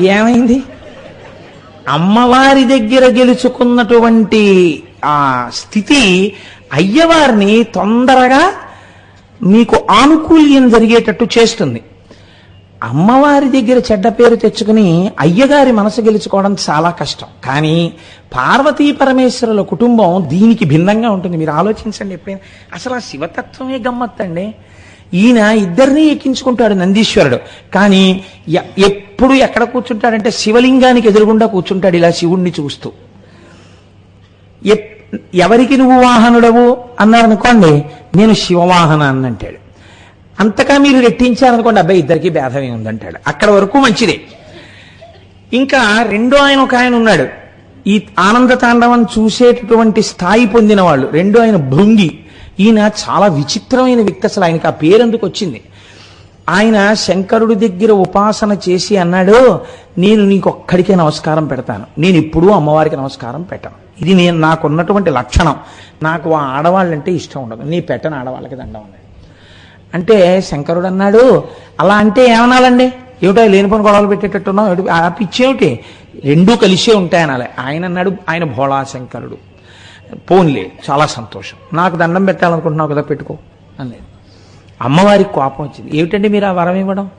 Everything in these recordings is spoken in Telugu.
ఏమైంది? అమ్మవారి దగ్గర గెలుచుకున్నటువంటి ఆ స్థితి అయ్యవారిని తొందరగా మీకు ఆనుకూల్యం జరిగేటట్టు చేస్తుంది. అమ్మవారి దగ్గర చెడ్డ పేరు తెచ్చుకుని అయ్యగారి మనసు గెలుచుకోవడం చాలా కష్టం. కానీ పార్వతీ పరమేశ్వరుల కుటుంబం దీనికి భిన్నంగా ఉంటుంది. మీరు ఆలోచించండి ఎప్పుడైనా. అసలు ఆ శివతత్వమే గమ్మత్తండి. ఈయన ఇద్దరిని ఎక్కించుకుంటాడు నందీశ్వరుడు. కానీ ఎ- ఎప్పుడు ఎక్కడ కూర్చుంటాడంటే శివలింగానికి ఎదురుగుండా కూర్చుంటాడు ఇలా శివుణ్ణి చూస్తూ. ఎవరికి నువ్వు వాహనుడవు? అన్నారనుకోండి నేను శివవాహన అంటాడు అంతగా మీరు రెట్టించారనుకోండి అబ్బాయి ఇద్దరికి భేదమే ఉందంటాడు. అక్కడ వరకు మంచిదే. ఇంకా రెండో ఆయన ఒక ఆయన ఉన్నాడు. ఈ ఆనంద తాండవం చూసేటటువంటి స్థాయి పొందిన వాళ్ళు రెండో ఆయన భృంగి. ఈయన చాలా విచిత్రమైన వ్యక్తి అసలు. ఆయనకి ఆ పేరెందుకు వచ్చింది? ఆయన శంకరుడి దగ్గర ఉపాసన చేసి అన్నాడు నేను నీకొక్కడికే నమస్కారం పెడతాను. నేను ఎప్పుడూ అమ్మవారికి నమస్కారం పెట్టను. ఇది నేను నాకున్నటువంటి లక్షణం. నాకు ఆ ఆడవాళ్ళంటే ఇష్టం ఉండదు. నీ పెట్టను ఆడవాళ్ళకి దండం అన్నాడు అంటే శంకరుడు అన్నాడు అలా అంటే ఏమనాలండి? ఏమిటో లేనిపోని గొడవలు పెట్టేటట్టున్నావు? ఆ పిచ్చేమిటి? రెండూ కలిసే ఉంటాయనాలి. ఆయన అన్నాడు ఆయన భోళా శంకరుడు. పోన్లే చాలా సంతోషం. నాకు దండం పెట్టాలనుకుంటున్నావు కదా పెట్టుకో అనలేదు అమ్మవారికి కోపం వచ్చింది. ఏమిటండి మీరు ఆ వరం ఇవ్వడం?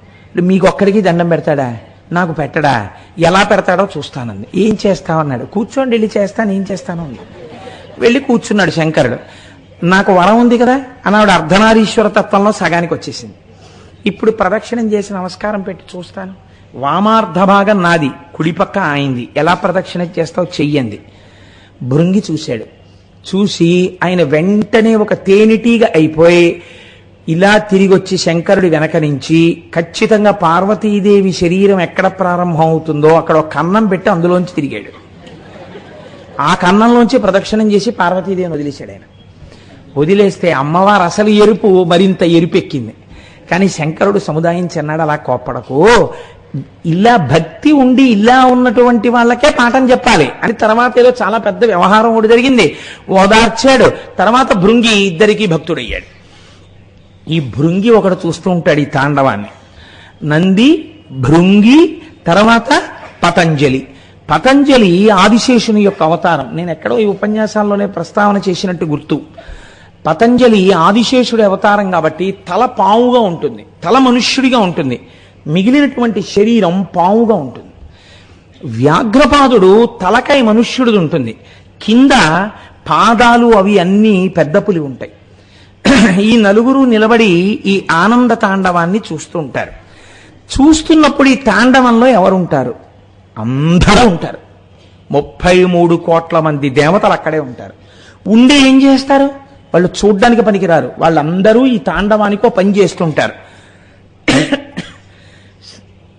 మీకు ఒక్కడికి దండం పెడతాడా? నాకు పెట్టడా? ఎలా పెడతాడో చూస్తానంది. ఏం చేస్తావన్నాడు. కూర్చోండి వెళ్ళి చేస్తాను ఏం చేస్తాను వెళ్ళి కూర్చున్నాడు శంకరుడు. నాకు వరం ఉంది కదా అని ఆవిడ అర్ధనారీశ్వర తత్వంలో సగానికి వచ్చేసింది. ఇప్పుడు ప్రదక్షిణం చేసి నమస్కారం పెట్టి చూస్తాను. వామార్థ భాగం నాది. కుడిపక్క ఆయింది. ఎలా ప్రదక్షిణ చేస్తావు చెయ్యంది. భృంగి చూశాడు. చూసి ఆయన వెంటనే ఒక తేనెటీగ అయిపోయి ఇలా తిరిగి వచ్చి శంకరుడి వెనక నుంచి ఖచ్చితంగా పార్వతీదేవి శరీరం ఎక్కడ ప్రారంభం అవుతుందో అక్కడ ఒక కన్నం పెట్టి అందులోంచి తిరిగాడు. ఆ కన్నంలోంచి ప్రదక్షిణం చేసి పార్వతీదేవిని వదిలేశాడు ఆయన. వదిలేస్తే అమ్మవారు అసలు ఎరుపు మరింత ఎరుపెక్కింది. కానీ శంకరుడు సముదాయం చెన్నాడు అలా కోప్పడకు. ఇలా భక్తి ఉండి ఇలా ఉన్నటువంటి వాళ్ళకే పాఠం చెప్పాలి. అని తర్వాత ఏదో చాలా పెద్ద వ్యవహారం ఒకటి జరిగింది. ఓదార్చాడు. తర్వాత భృంగి ఇద్దరికీ భక్తుడయ్యాడు. ఈ భృంగి ఒకడు చూస్తూ ఉంటాడు ఈ తాండవాన్ని. నంది భృంగి తర్వాత పతంజలి. పతంజలి ఆదిశేషుని యొక్క అవతారం. నేను ఎక్కడో ఈ ఉపన్యాసాల్లోనే ప్రస్తావన చేసినట్టు గుర్తు. పతంజలి ఆదిశేషుడి అవతారం కాబట్టి తల పావుగా ఉంటుంది. తల మనుష్యుడిగా ఉంటుంది. మిగిలినటువంటి శరీరం పావుగా ఉంటుంది. వ్యాఘ్రపాదుడు తలకాయ మనుష్యుడిది ఉంటుంది. కింద పాదాలు అవి అన్నీ పెద్ద పులి ఉంటాయి. ఈ నలుగురు నిలబడి ఈ ఆనంద తాండవాన్ని చూస్తూ ఉంటారు. చూస్తున్నప్పుడు ఈ తాండవంలో ఎవరుంటారు? అందరూ ఉంటారు. ముప్పై మూడు కోట్ల మంది దేవతలు అక్కడే ఉంటారు. ఉండి ఏం చేస్తారు? వాళ్ళు చూడ్డానికి పనికిరారు. వాళ్ళందరూ ఈ తాండవానికో పని చేస్తుంటారు.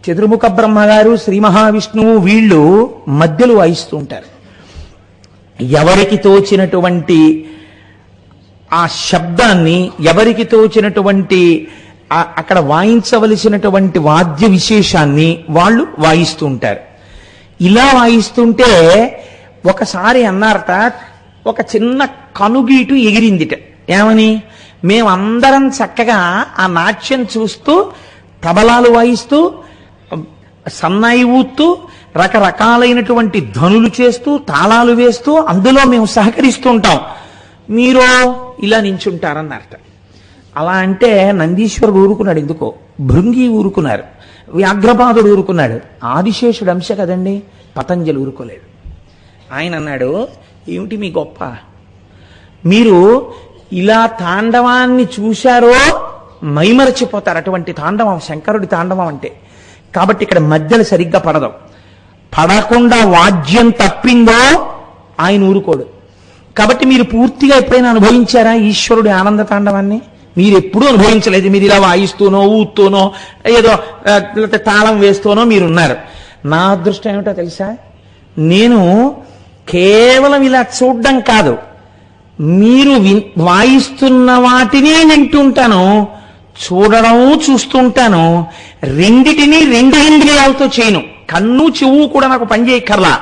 చతుర్ముఖ బ్రహ్మగారు శ్రీ మహావిష్ణువు వీళ్ళు మధ్యలో వాయిస్తూ ఉంటారు ఎవరికి తోచినటువంటి ఆ శబ్దాన్ని ఎవరికి తోచినటువంటి అక్కడ వాయించవలసినటువంటి వాద్య విశేషాన్ని వాళ్ళు వాయిస్తూ ఉంటారు ఇలా వాయిస్తుంటే ఒకసారి అన్నారట ఒక చిన్న కనుగీటు ఎగిరిందిట. ఏమని? మేమందరం చక్కగా ఆ నాట్యం చూస్తూ తబలాలు వాయిస్తూ సన్నాయి ఊత్తూ రకరకాలైనటువంటి ధనులు చేస్తూ తాళాలు వేస్తూ అందులో మేము సహకరిస్తూ ఉంటాం మీరు ఇలా నించుంటారన్నారట అలా అంటే నందీశ్వరుడు ఊరుకున్నాడు ఎందుకో? భృంగి ఊరుకున్నారు. వ్యాఘ్రపాదుడు ఊరుకున్నాడు. ఆదిశేషుడు అంశ కదండి? పతంజలి ఊరుకోలేదు. ఆయన అన్నాడు ఏమిటి మీ గొప్ప? మీరు ఇలా తాండవాన్ని చూశారో మైమరచిపోతారు. అటువంటి తాండవం శంకరుడి తాండవం అంటే కాబట్టి ఇక్కడ మధ్యలో సరిగ్గా పడదు. పడకుండా వాద్యం తప్పిందో ఆయన ఊరుకోడు. కాబట్టి మీరు పూర్తిగా ఎప్పుడైనా అనుభవించారా ఈశ్వరుడి ఆనంద తాండవాన్ని? మీరు ఎప్పుడూ అనుభవించలేదు. మీరు ఇలా వాయిస్తూనో ఊతూనో ఏదో లేకపోతే తాళం వేస్తూనో మీరు ఉన్నారు నా అదృష్టం ఏమిటో తెలుసా? నేను కేవలం ఇలా చూడడం కాదు. మీరు విన్- వాయిస్తున్న వాటినే వింటుంటాను. చూడడం చూస్తుంటాను రెండిటిని రెండు ఇంద్రియాలతో చేయను. కన్ను చెవు కూడా నాకు పనిచేయక్కర్లా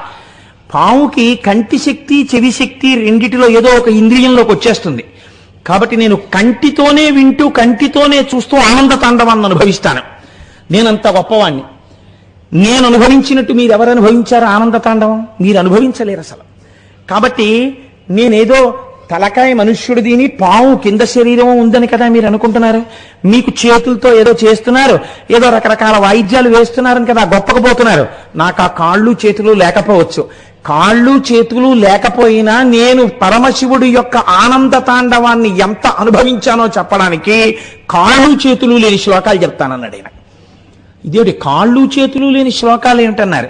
పావుకి కంటి శక్తి చెవి శక్తి రెండిటిలో ఏదో ఒక ఇంద్రియంలోకి వచ్చేస్తుంది. కాబట్టి నేను కంటితోనే వింటూ కంటితోనే చూస్తూ ఆనంద తాండవాన్ని అనుభవిస్తాను. నేనంత గొప్పవాణ్ణి. నేను అనుభవించినట్టు మీరు ఎవరు అనుభవించారు ఆనంద తాండవం? మీరు అనుభవించలేరు అసలు. కాబట్టి నేనేదో తలకాయ మనుష్యుడు దీని పావు కింద శరీరం ఉందని కదా మీరు అనుకుంటున్నారు? మీకు చేతులతో ఏదో చేస్తున్నారు ఏదో రకరకాల వాయిద్యాలు వేస్తున్నారని కదా గొప్పకపోతున్నారు. నాకు ఆ కాళ్ళు చేతులు లేకపోవచ్చు. కాళ్ళు చేతులు లేకపోయినా నేను పరమశివుడి యొక్క ఆనంద తాండవాన్ని ఎంత అనుభవించానో చెప్పడానికి కాళ్ళు చేతులు లేని శ్లోకాలు చెప్తానన్నాడు ఆయన ఇదేంటి కాళ్ళు చేతులు లేని శ్లోకాలు ఏమిటన్నారు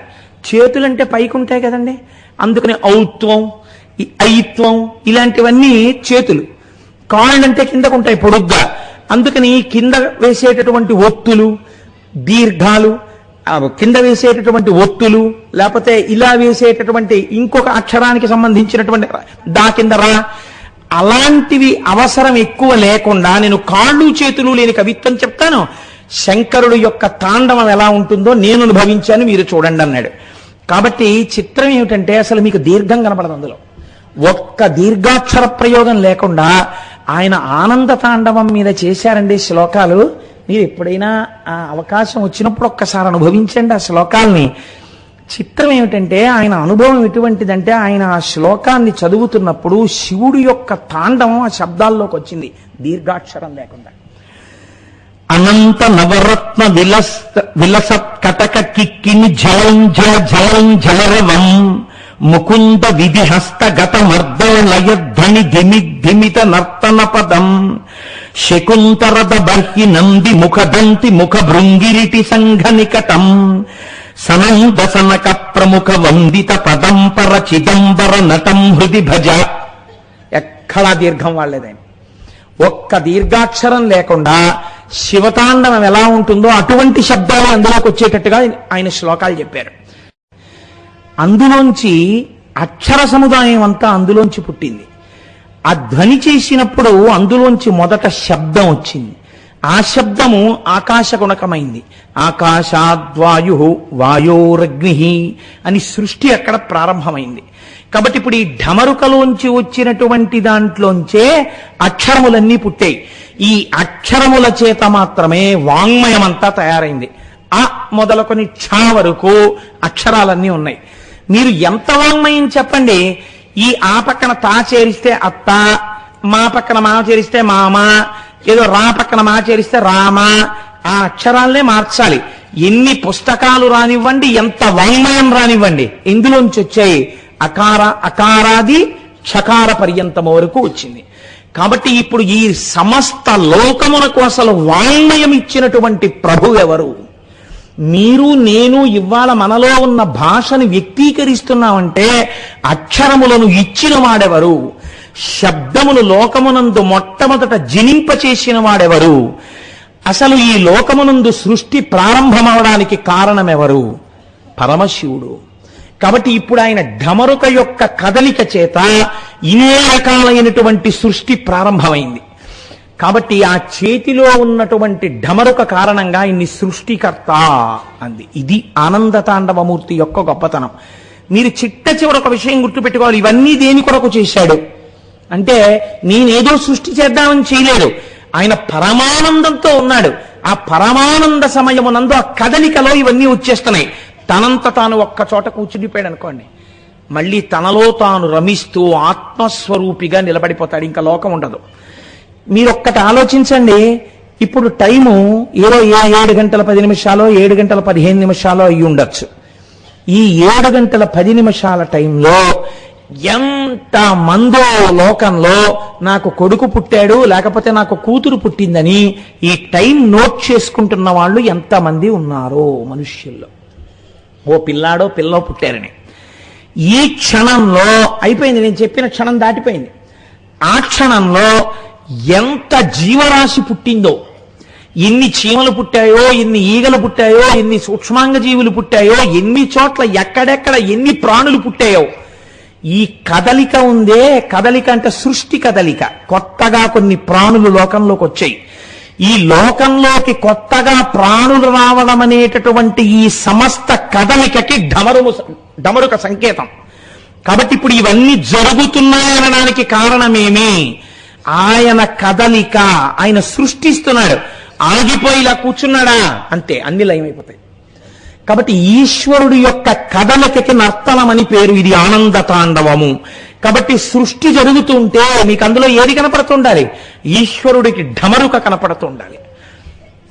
చేతులంటే పైకి ఉంటాయి కదండి. అందుకని ఔత్వం ఈ ఐత్వం ఇలాంటివన్నీ చేతులు. కాళ్ళంటే కిందకు ఉంటాయి పొడుగ్గా. అందుకని కింద వేసేటటువంటి ఒత్తులు దీర్ఘాలు కింద వేసేటటువంటి ఒత్తులు లేకపోతే ఇలా వేసేటటువంటి ఇంకొక అక్షరానికి సంబంధించినటువంటి దా కింద రా. అలాంటివి అవసరం ఎక్కువ లేకుండా నేను కాళ్ళు చేతులు లేని కవిత్వం చెప్తాను. శంకరుడు యొక్క తాండవం ఎలా ఉంటుందో నేను అనుభవించాను మీరు చూడండి అన్నాడు. కాబట్టి చిత్రం ఏమిటంటే అసలు మీకు దీర్ఘం కనపడదు అందులో. ఒక్క దీర్ఘాక్షర ప్రయోగం లేకుండా ఆయన ఆనంద తాండవం మీద చేశారండి శ్లోకాలు. మీరు ఎప్పుడైనా ఆ అవకాశం వచ్చినప్పుడు ఒక్కసారి అనుభవించండి ఆ శ్లోకాల్ని. చిత్రం ఏమిటంటే ఆయన అనుభవం ఎటువంటిదంటే ఆయన ఆ శ్లోకాన్ని చదువుతున్నప్పుడు శివుడి యొక్క తాండవం ఆ శబ్దాల్లోకి వచ్చింది. దీర్ఘాక్షరం లేకుండా. అనంత నవరత్న విలస్ విలసత్ కటక కిక్కిని జలం జల జలం జలరవం ముకుంద విధి హస్త గత ధిమి ధిమిత నర్తన పదం శకుంతరద బర్హి నంది ముఖదంతి ముఖ భృంగిరిటి సంఘ నికటం సనందసనక ప్రముఖ వందిత పదంపర చిదంబర నటం హృది భజ. ఎక్కడా దీర్ఘం వాళ్ళదే ఒక్క దీర్ఘాక్షరం లేకుండా శివతాండవం ఎలా ఉంటుందో అటువంటి శబ్దాలు అందులోకి వచ్చేటట్టుగా ఆయన శ్లోకాలు చెప్పారు. అందులోంచి అక్షర సముదాయం అంతా అందులోంచి పుట్టింది. ఆ ధ్వని చేసినప్పుడు అందులోంచి మొదట శబ్దం వచ్చింది. ఆ శబ్దము ఆకాశగుణకమైంది ఆకాశాద్వాయు వాయోరగ్ని అని సృష్టి అక్కడ ప్రారంభమైంది. కాబట్టి ఇప్పుడు ఈ ఢమరుకలోంచి వచ్చినటువంటి దాంట్లోంచే అక్షరములన్నీ పుట్టాయి. ఈ అక్షరముల చేత మాత్రమే వాంగ్మయమంతా తయారైంది. ఆ మొదలుకొని క్ష వరకు అక్షరాలన్నీ ఉన్నాయి. మీరు ఎంత వాంగ్మయం చెప్పండి? ఈ ఆ పక్కన తా చేరిస్తే అత్త మా పక్కన మా చేరిస్తే మామ ఏదో రా పక్కన మా చేరిస్తే రామ. ఆ అక్షరాలనే మార్చాలి. ఎన్ని పుస్తకాలు రానివ్వండి ఎంత వాంగ్మయం రానివ్వండి. ఇందులోంచి వచ్చాయి అకార అకారాది క్షకార పర్యంతం వరకు వచ్చింది. కాబట్టి ఇప్పుడు ఈ సమస్త లోకమునకు అసలు వాంగ్మయం ఇచ్చినటువంటి ప్రభు ఎవరు? మీరు నేను ఇవాళ మనలో ఉన్న భాషను వ్యక్తీకరిస్తున్నామంటే అక్షరములను ఇచ్చిన వాడెవరు? శబ్దములు లోకమునందు మొట్టమొదట జనింపచేసిన వాడెవరు? అసలు ఈ లోకమునందు సృష్టి ప్రారంభమవడానికి కారణమెవరు? పరమశివుడు. కాబట్టి ఇప్పుడు ఆయన ఢమరుక యొక్క కదలిక చేత ఇన్ని రకాలైనటువంటి సృష్టి ప్రారంభమైంది. కాబట్టి ఆ చేతిలో ఉన్నటువంటి ఢమరుక కారణంగా ఇన్ని సృష్టికర్త అంది. ఇది ఆనంద తాండవమూర్తి యొక్క గొప్పతనం. మీరు చిట్ట చివర ఒక విషయం గుర్తుపెట్టుకోవాలి. ఇవన్నీ దేని కొరకు చేశాడు? అంటే నేనేదో సృష్టి చేద్దామని చేయలేడు ఆయన పరమానందంతో ఉన్నాడు. ఆ పరమానంద సమయమునందు ఆ కదలికలో ఇవన్నీ వచ్చేస్తున్నాయి. తనంత తాను ఒక్క చోట కూర్చుండిపోయాడు అనుకోండి. మళ్ళీ తనలో తాను రమిస్తూ ఆత్మస్వరూపిగా నిలబడిపోతాడు. ఇంకా లోకం ఉండదు. మీరు ఒక్కటి ఆలోచించండి. ఇప్పుడు టైము ఏదో ఏ ఏడు గంటల పది నిమిషాలో ఏడు గంటల పదిహేను నిమిషాలో అయి ఉండొచ్చు. ఈ ఏడు గంటల పది నిమిషాల టైంలో ఎంత మందో లోకంలో నాకు కొడుకు పుట్టాడు లేకపోతే నాకు కూతురు పుట్టిందని ఈ టైం నోట్ చేసుకుంటున్న వాళ్ళు ఎంతమంది ఉన్నారో మనుష్యుల్లో. ఓ పిల్లాడో పిల్లో పుట్టారని. ఈ క్షణంలో అయిపోయింది నేను చెప్పిన క్షణం దాటిపోయింది. ఆ క్షణంలో ఎంత జీవరాశి పుట్టిందో ఎన్ని చీమలు పుట్టాయో ఎన్ని ఈగలు పుట్టాయో ఎన్ని సూక్ష్మాంగ జీవులు పుట్టాయో ఎన్ని చోట్ల ఎక్కడెక్కడ ఎన్ని ప్రాణులు పుట్టాయో ఈ కదలిక ఉందే కదలిక అంటే సృష్టి కదలిక. కొత్తగా కొన్ని ప్రాణులు లోకంలోకి వచ్చాయి. ఈ లోకంలోకి కొత్తగా ప్రాణులు రావడం అనేటటువంటి ఈ సమస్త కదలికకి ఢమరుము ఢమరుక సంకేతం. కాబట్టి ఇప్పుడు ఇవన్నీ జరుగుతున్నాయనడానికి కారణమేమి? ఆయన కదలిక ఆయన సృష్టిస్తున్నాడు. ఆగిపోయి ఇలా కూర్చున్నాడా? అంతే అన్ని లయమైపోతాయి. కాబట్టి ఈశ్వరుడు యొక్క కదలికకి నర్తనమని పేరు ఇది ఆనంద తాండవము. కాబట్టి సృష్టి జరుగుతుంటే మీకు అందులో ఏది కనపడుతుండాలి? ఈశ్వరుడికి ఢమరుక కనపడుతుండాలి.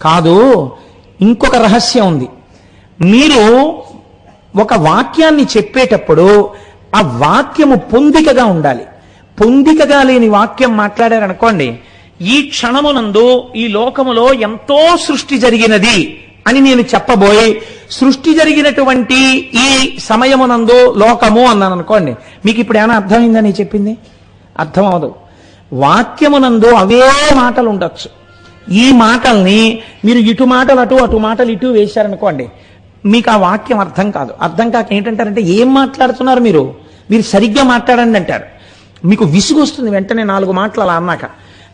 కాదు ఇంకొక రహస్యం ఉంది. మీరు ఒక వాక్యాన్ని చెప్పేటప్పుడు ఆ వాక్యము పొందికగా ఉండాలి. పొందికగా లేని వాక్యం మాట్లాడారనుకోండి ఈ క్షణమునందు ఈ లోకములో ఎంతో సృష్టి జరిగినది అని నేను చెప్పబోయి సృష్టి జరిగినటువంటి ఈ సమయమునందు లోకము అన్నాను అనుకోండి మీకు ఇప్పుడు ఏమైనా అర్థమైందని చెప్పింది? అర్థం అవదు వాక్యమునందు అవే మాటలు ఉండొచ్చు ఈ మాటల్ని మీరు ఇటు మాటలు అటు అటు మాటలు ఇటు వేశారనుకోండి మీకు ఆ వాక్యం అర్థం కాదు. అర్థం కాక ఏంటంటారంటే ఏం మాట్లాడుతున్నారు మీరు? మీరు సరిగ్గా మాట్లాడండి అంటారు. మీకు విసుగు వస్తుంది వెంటనే నాలుగు మాటలు అలా అన్నాక.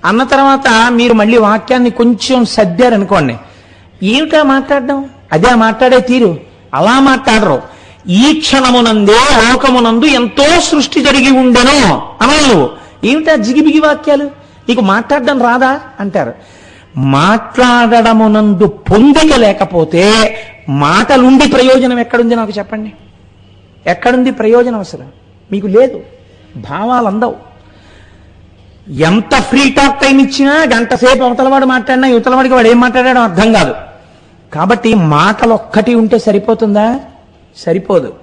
అన్న తర్వాత మీరు మళ్ళీ వాక్యాన్ని కొంచెం సర్దారనుకోండి. ఏమిటా మాట్లాడడం? అదే మాట్లాడే తీరు. అలా మాట్లాడరు. ఈ క్షణమునందే లోకమునందు ఎంతో సృష్టి జరిగి ఉండను అనాలి నువ్వు. ఏమిటా జిగిబిగి వాక్యాలు? నీకు మాట్లాడడం రాదా? అంటారు. మాట్లాడడమునందు పొందిక లేకపోతే మాటలుండి ప్రయోజనం ఎక్కడుంది నాకు చెప్పండి? ఎక్కడుంది ప్రయోజనం అసలు? మీకు లేదు. భావాలు అందవు ఎంత ఫ్రీ టాక్ టైం ఇచ్చినా గంట సేపు అవతలవాడు మాట్లాడినా యువతలవాడికి వాడు ఏం మాట్లాడాడో అర్థం కాదు. కాబట్టి మాటలు ఒక్కటి ఉంటే సరిపోతుందా? సరిపోదు.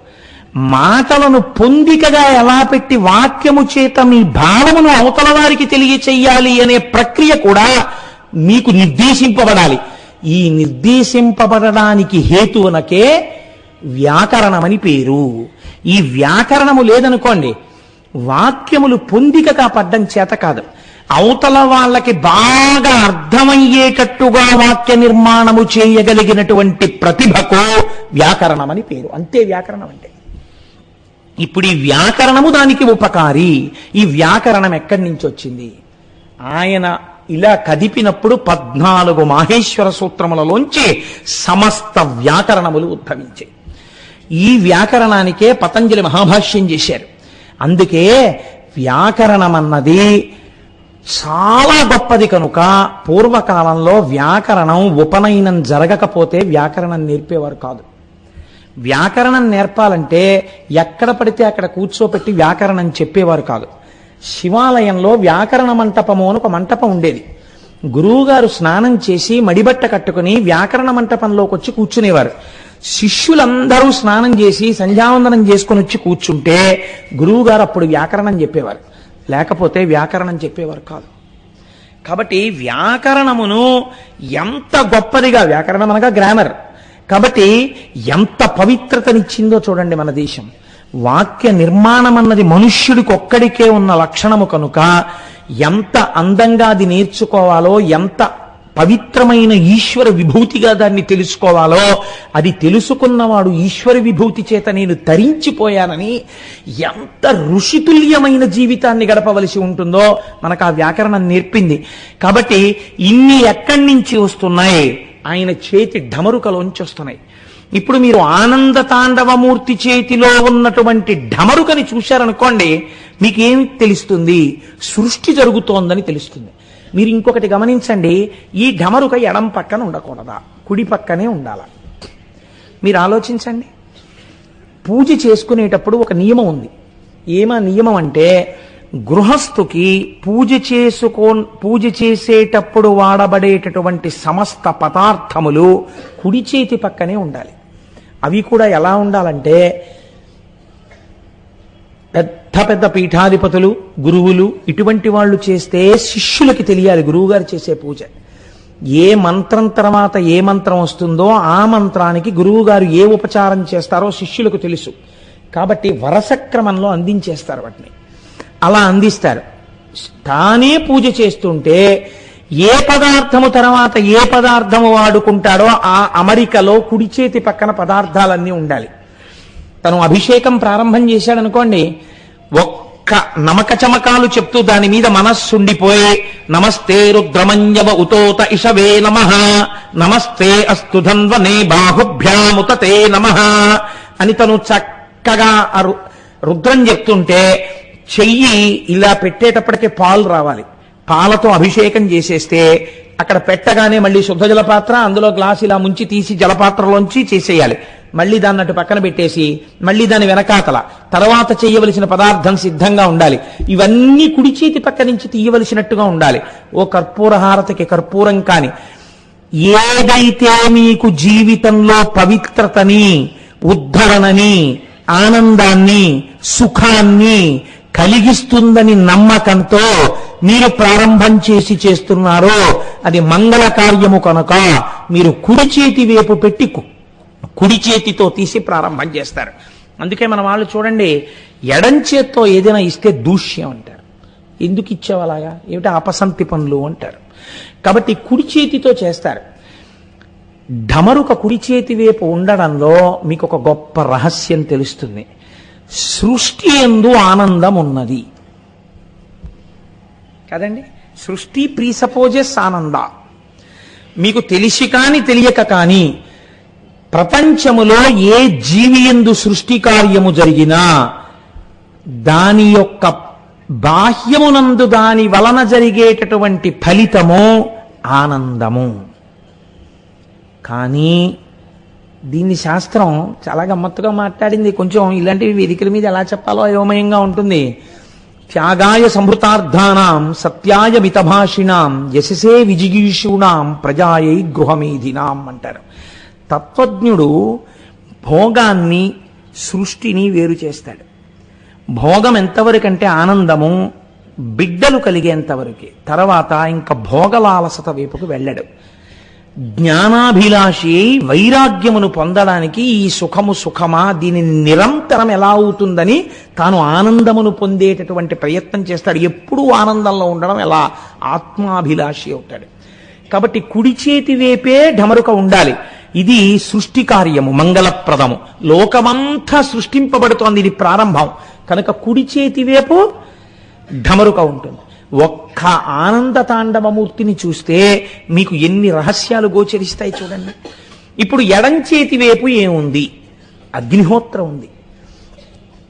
మాటలను పొందికగా ఎలా పెట్టి వాక్యము చేత మీ భావమును అవతల వారికి తెలియచెయ్యాలి అనే ప్రక్రియ కూడా మీకు నిర్దేశింపబడాలి. ఈ నిర్దేశింపబడడానికి హేతువునకే వ్యాకరణమని పేరు. ఈ వ్యాకరణము లేదనుకోండి వాక్యములు పొందికగా పడ్డం చేత కాదు. అవతల వాళ్ళకి బాగా అర్థమయ్యేటట్టుగా వాక్య నిర్మాణము చేయగలిగినటువంటి ప్రతిభకు వ్యాకరణమని పేరు. అంతే వ్యాకరణం అంటే. ఇప్పుడు ఈ వ్యాకరణము దానికి ఉపకారి. ఈ వ్యాకరణం ఎక్కడి నుంచి వచ్చింది? ఆయన ఇలా కదిపినప్పుడు పద్నాలుగు మాహేశ్వర సూత్రములలోంచి సమస్త వ్యాకరణములు ఉద్భవించాయి. ఈ వ్యాకరణానికే పతంజలి మహాభాష్యం చేశారు. అందుకే వ్యాకరణం అన్నది చాలా గొప్పది కనుక పూర్వకాలంలో వ్యాకరణం ఉపనయనం జరగకపోతే వ్యాకరణం నేర్పేవారు కాదు. వ్యాకరణం నేర్పాలంటే ఎక్కడ పడితే అక్కడ కూర్చోపెట్టి వ్యాకరణం చెప్పేవారు కాదు. శివాలయంలో వ్యాకరణ మంటపము అని ఒక మంటపం ఉండేది. గురువుగారు స్నానం చేసి మడిబట్ట కట్టుకుని వ్యాకరణ మంటపంలోకి వచ్చి కూర్చునేవారు. శిష్యులందరూ స్నానం చేసి సంధ్యావందనం చేసుకుని వచ్చి కూర్చుంటే గురువుగారు అప్పుడు వ్యాకరణం చెప్పేవారు. లేకపోతే వ్యాకరణం చెప్పేవారు కాదు. కాబట్టి వ్యాకరణమును ఎంత గొప్పదిగా వ్యాకరణం అనగా గ్రామర్ కాబట్టి ఎంత పవిత్రతనిచ్చిందో చూడండి మన దేశం. వాక్య నిర్మాణం అన్నది మనుష్యుడికి ఒక్కడికే ఉన్న లక్షణము కనుక ఎంత అందంగా అది నేర్చుకోవాలో ఎంత పవిత్రమైన ఈశ్వర విభూతిగా దాన్ని తెలుసుకోవాలో అది తెలుసుకున్నవాడు ఈశ్వర విభూతి చేత నేను తరించిపోయానని ఎంత ఋషితుల్యమైన జీవితాన్ని గడపవలసి ఉంటుందో మనకు ఆ వ్యాకరణం నేర్పింది. కాబట్టి ఇన్ని ఎక్కడి నుంచి వస్తున్నాయి? ఆయన చేతి ఢమరుకలోంచి వస్తున్నాయి. ఇప్పుడు మీరు ఆనంద తాండవమూర్తి చేతిలో ఉన్నటువంటి ఢమరుకని చూశారనుకోండి మీకేమి తెలుస్తుంది? సృష్టి జరుగుతోందని తెలుస్తుంది. మీరు ఇంకొకటి గమనించండి ఈ ఢమరుక ఎడం పక్కన ఉండకూడదా? కుడి పక్కనే ఉండాల? మీరు ఆలోచించండి. పూజ చేసుకునేటప్పుడు ఒక నియమం ఉంది. ఏమా నియమం అంటే గృహస్థుకి పూజ చేసుకో పూజ చేసేటప్పుడు వాడబడేటటువంటి సమస్త పదార్థములు కుడి చేతి పక్కనే ఉండాలి. అవి కూడా ఎలా ఉండాలంటే పెద్ద పెద్ద పీఠాధిపతులు గురువులు ఇటువంటి వాళ్ళు చేస్తే శిష్యులకి తెలియాలి గురువుగారు చేసే పూజ. ఏ మంత్రం తర్వాత ఏ మంత్రం వస్తుందో ఆ మంత్రానికి గురువుగారు ఏ ఉపచారం చేస్తారో శిష్యులకు తెలుసు. కాబట్టి వరస క్రమంలో అందించేస్తారు వాటిని. అలా అందిస్తారు. తానే పూజ చేస్తుంటే ఏ పదార్థము తర్వాత ఏ పదార్థము వాడుకుంటాడో ఆ అమరికలో కుడి చేతి పక్కన పదార్థాలన్నీ ఉండాలి. తను అభిషేకం ప్రారంభం చేశాడనుకోండి ఒక్క నమక చమకాలు చెప్తూ దాని మీద మనస్సుండిపోయి నమస్తే రుద్రమంజవ ఉతోత ఇషవే నమ నమస్తే అస్తు ధన్వనే బాహుభ్యాముతతే నమ అని తను చక్కగా రుద్రం చెప్తుంటే చెయ్యి ఇలా పెట్టేటప్పటికే పాలు రావాలి. పాలతో అభిషేకం చేసేస్తే అక్కడ పెట్టగానే మళ్ళీ శుద్ధ జలపాత్ర అందులో గ్లాస్ ఇలా ముంచి తీసి జలపాత్రలోంచి చేసేయాలి. మళ్ళీ దాన్ని అటు పక్కన పెట్టేసి మళ్ళీ దాని వెనకాతల తర్వాత చేయవలసిన పదార్థం సిద్ధంగా ఉండాలి. ఇవన్నీ కుడి చేతి పక్క నుంచి తీయవలసినట్టుగా ఉండాలి. ఓ కర్పూర హారతికి కర్పూరం కాని ఏదైతే మీకు జీవితంలో పవిత్రతని ఉద్ధరణని ఆనందాన్ని సుఖాన్ని కలిగిస్తుందని నమ్మకంతో మీరు ప్రారంభం చేసి చేస్తున్నారో అది మంగళ కార్యము కనుక మీరు కుడి చేతి వేపు పెట్టి కుడి చేతితో తీసి ప్రారంభం చేస్తారు. అందుకే మన వాళ్ళు చూడండి ఎడం చేత్తో ఏదైనా ఇస్తే దూష్యం అంటారు. ఎందుకు ఇచ్చావు అలాగా? ఏమిటి? అపసంతి పనులు అంటారు. కాబట్టి కుడి చేతితో చేస్తారు. ఢమరుక కుడి చేతి వైపు ఉండడంలో మీకు ఒక గొప్ప రహస్యం తెలుస్తుంది. సృష్టి ఎందు ఆనందం ఉన్నది. కదండి? సృష్టి ప్రీసపోజెస్ ఆనంద. మీకు తెలిసి కాని తెలియక కానీ ప్రపంచములో ఏ జీవి ఎందు సృష్టి కార్యము జరిగినా దాని యొక్క బాహ్యమునందు దాని వలన జరిగేటటువంటి ఫలితము ఆనందము. కానీ దీన్ని శాస్త్రం చాలా గమ్మత్తుగా మాట్లాడింది. కొంచెం ఇలాంటివి వేదికల మీద ఎలా చెప్పాలో అయోమయంగా ఉంటుంది. త్యాగాయ సంభృతార్థానాం సత్యాయ మితభాషిణాం యశసే విజిగీషూణాం ప్రజాయై గృహమేధినాం అంటారు. తత్వజ్ఞుడు భోగాన్ని సృష్టిని వేరు చేస్తాడు. భోగం ఎంతవరకంటే ఆనందము బిడ్డలు కలిగేంతవరకే. తర్వాత ఇంకా భోగలాలసత వైపుకు వెళ్ళడు. జ్ఞానాభిలాషి వైరాగ్యమును పొందడానికి ఈ సుఖము సుఖమా దీని నిరంతరం ఎలా అవుతుందని తాను ఆనందమును పొందేటటువంటి ప్రయత్నం చేస్తాడు. ఎప్పుడూ ఆనందంలో ఉండడం ఎలా? ఆత్మాభిలాషి అవుతాడు. కాబట్టి కుడి చేతి వేపే ఢమరుక ఉండాలి. ఇది సృష్టి కార్యము మంగళప్రదము. లోకమంతా సృష్టింపబడుతోంది ఇది ప్రారంభం. కనుక కుడి చేతి వేపు ఢమరుక ఉంటుంది. ఒక్క ఆనంద తాండవమూర్తిని చూస్తే మీకు ఎన్ని రహస్యాలు గోచరిస్తాయి చూడండి. ఇప్పుడు ఎడం చేతి వైపు ఏముంది? అగ్నిహోత్రం ఉంది.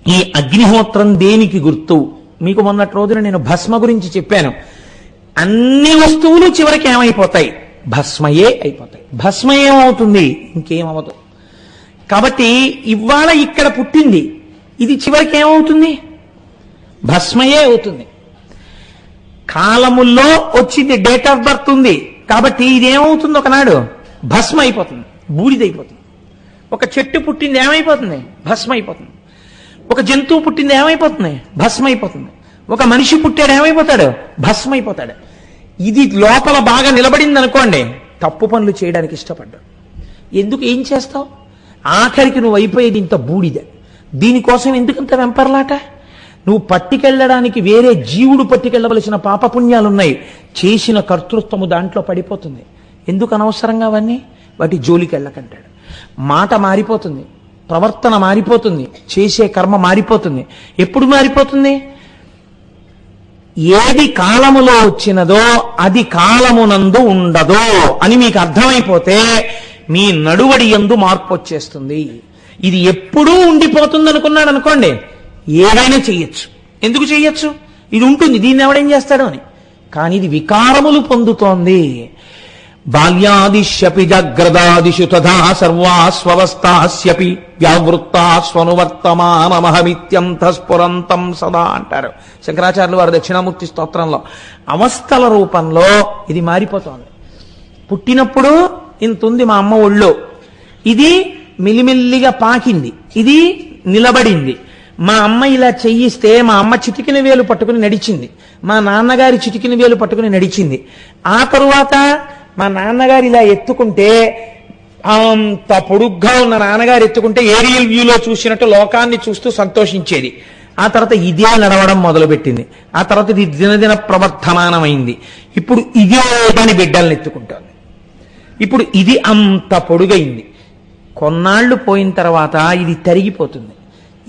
ఈ అగ్నిహోత్రం దేనికి గుర్తు? మీకు మొన్నటి రోజున నేను భస్మ గురించి చెప్పాను. అన్ని వస్తువులు చివరికి ఏమైపోతాయి? భస్మయే అయిపోతాయి. భస్మ ఏమవుతుంది ఇంకేమవదు కాబట్టి ఇవాళ ఇక్కడ పుట్టింది ఇది చివరికి ఏమవుతుంది? భస్మయే అవుతుంది. కాలముల్లో వచ్చింది డేట్ ఆఫ్ బర్త్ ఉంది కాబట్టి ఇదేమవుతుంది ఒకనాడు? భస్మ అయిపోతుంది బూడిదైపోతుంది. ఒక చెట్టు పుట్టింది ఏమైపోతుంది? భస్మ అయిపోతుంది ఒక జంతువు పుట్టింది ఏమైపోతుంది? భస్మ అయిపోతుంది ఒక మనిషి పుట్టాడు ఏమైపోతాడు? భస్మ అయిపోతాడు ఇది లోపల బాగా నిలబడింది అనుకోండి తప్పు పనులు చేయడానికి ఇష్టపడ్డాడు ఎందుకు ఏం చేస్తావు? ఆఖరికి నువ్వు అయిపోయేది ఇంత బూడిద. దీనికోసం ఎందుకంత వెంపర్లాట? నువ్వు పట్టుకెళ్ళడానికి వేరే జీవుడు పట్టుకెళ్ళవలసిన పాపపుణ్యాలున్నాయి. చేసిన కర్తృత్వము దాంట్లో పడిపోతుంది. ఎందుకు అనవసరంగా అవన్నీ? వాటి జోలికి వెళ్ళకంటాడు. మాట మారిపోతుంది. ప్రవర్తన మారిపోతుంది. చేసే కర్మ మారిపోతుంది. ఎప్పుడు మారిపోతుంది? ఏది కాలములో వచ్చినదో అది కాలమునందు ఉండదో అని మీకు అర్థమైపోతే మీ నడువడి ఎందు మార్పు వచ్చేస్తుంది. ఇది ఎప్పుడూ ఉండిపోతుంది అనుకున్నాడు అనుకోండి ఏదైనా చెయ్యొచ్చు. ఎందుకు చెయ్యొచ్చు? ఇది ఉంటుంది దీన్ని ఎవడేం చేస్తాడు అని. కానీ ఇది వికారములు పొందుతోంది. బాల్యాదిశ్యపి జగ్రదాదిషు తథా సర్వాస్వస్థాస్యపి వ్యావృత్తాస్వనువర్తమానమహమిత్యంత స్ఫురంతం సదా అంటారు. శంకరాచార్యులు వారి దక్షిణామూర్తి స్తోత్రంలో అవస్థల రూపంలో ఇది మారిపోతోంది. పుట్టినప్పుడు ఇంతుంది మా అమ్మ ఒళ్ళో. ఇది మిలిమిల్లిగా పాకింది. ఇది నిలబడింది. మా అమ్మ ఇలా చెయ్యిస్తే మా అమ్మ చిటికిన వేలు పట్టుకుని నడిచింది. మా నాన్నగారి చిటికిన వేలు పట్టుకుని నడిచింది. ఆ తరువాత మా నాన్నగారు ఇలా ఎత్తుకుంటే అంత పొడుగ్గా ఉన్న నాన్నగారు ఎత్తుకుంటే ఏరియల్ వ్యూలో చూసినట్టు లోకాన్ని చూస్తూ సంతోషించేది. ఆ తర్వాత ఇదే నడవడం మొదలుపెట్టింది. ఆ తర్వాత ఇది దినదిన ప్రవర్ధమానమైంది. ఇప్పుడు ఇదే దాని బిడ్డల్ని ఎత్తుకుంటుంది. ఇప్పుడు ఇది అంత పొడుగైంది. కొన్నాళ్ళు పోయిన తర్వాత ఇది తరిగిపోతుంది.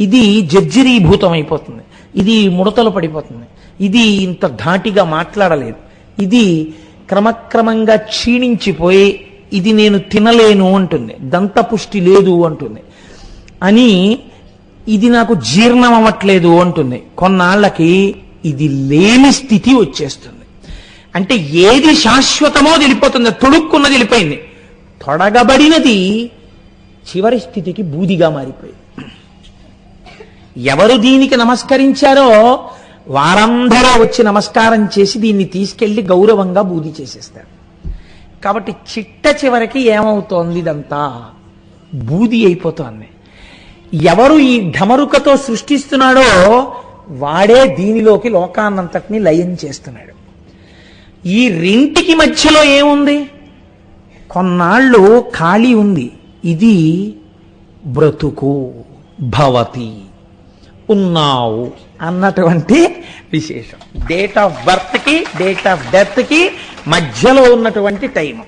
ఇది జర్జరీభూతం అయిపోతుంది ఇది ముడతలు పడిపోతుంది. ఇది ఇంత ధాటిగా మాట్లాడలేదు. ఇది క్రమక్రమంగా క్షీణించిపోయి ఇది నేను తినలేను అంటుంది. దంతపుష్టి లేదు అంటుంది. అని ఇది నాకు జీర్ణం అవ్వట్లేదు అంటుంది. కొన్నాళ్ళకి ఇది లేని స్థితి వచ్చేస్తుంది. అంటే ఏది శాశ్వతమో తెలిపోతుంది. తొడుక్కున్నది వెళ్ళిపోయింది. తొడగబడినది చివరి స్థితికి బూదిగా మారిపోయింది. ఎవరు దీనికి నమస్కరించారో వారందరూ వచ్చి నమస్కారం చేసి దీన్ని తీసుకెళ్ళి గౌరవంగా బూది చేసేస్తారు. కాబట్టి చిట్ట చివరికి ఏమవుతోంది ఇదంతా? బూది అయిపోతోంది. ఎవరు ఈ ఢమరుకతో సృష్టిస్తున్నాడో వాడే దీనిలోకి లోకాన్నంతటిని లయం చేస్తున్నాడు. ఈ రెంటికి మధ్యలో ఏముంది? కొన్నాళ్ళు ఖాళీ ఉంది. ఇది బ్రతుకు భవతి ఉన్నావు. అన్నటువంటి విశేషం. డేట్ ఆఫ్ బర్త్కి డేట్ ఆఫ్ డెత్కి మధ్యలో ఉన్నటువంటి టైం